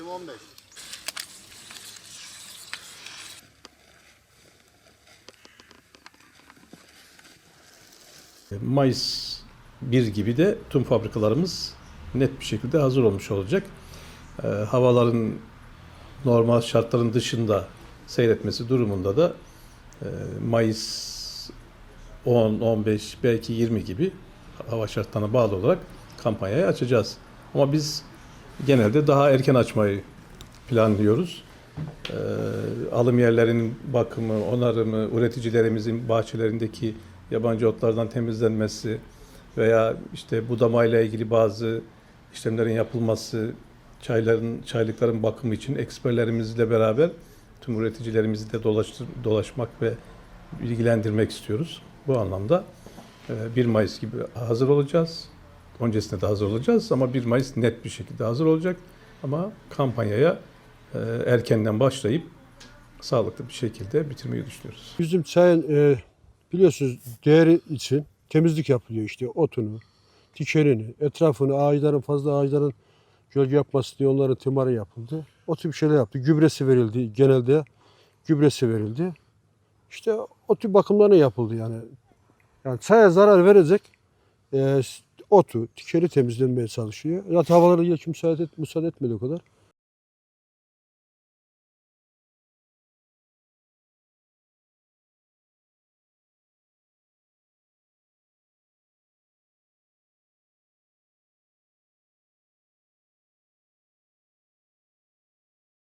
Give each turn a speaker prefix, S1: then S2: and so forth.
S1: 15.
S2: Mayıs 1 gibi de tüm fabrikalarımız net bir şekilde hazır olmuş olacak. Ee, havaların normal şartların dışında seyretmesi durumunda da e, Mayıs 10, 15, belki 20 gibi hava şartlarına bağlı olarak kampanyayı açacağız. Ama biz genelde daha erken açmayı planlıyoruz. Ee, alım yerlerinin bakımı, onarımı, üreticilerimizin bahçelerindeki yabancı otlardan temizlenmesi veya işte budamayla ilgili bazı işlemlerin yapılması, çayların, çaylıkların bakımı için eksperlerimizle beraber tüm üreticilerimizi de dolaştır, dolaşmak ve bilgilendirmek istiyoruz. Bu anlamda e, 1 Mayıs gibi hazır olacağız. Öncesinde de hazır olacağız ama 1 Mayıs net bir şekilde hazır olacak. Ama kampanyaya e, erkenden başlayıp sağlıklı bir şekilde bitirmeyi düşünüyoruz.
S3: Bizim çayın e, biliyorsunuz değeri için temizlik yapılıyor işte otunu, dikerini, etrafını, ağaçların fazla ağaçların gölge yapması diye onların timarı yapıldı. O tip şeyler yaptı. Gübresi verildi genelde. Gübresi verildi. İşte o tip bakımlarına yapıldı yani. Yani çaya zarar verecek e, otu, dikeni temizlenmeye çalışıyor. Zaten havaları geç müsaade, et, müsaade etmedi o kadar.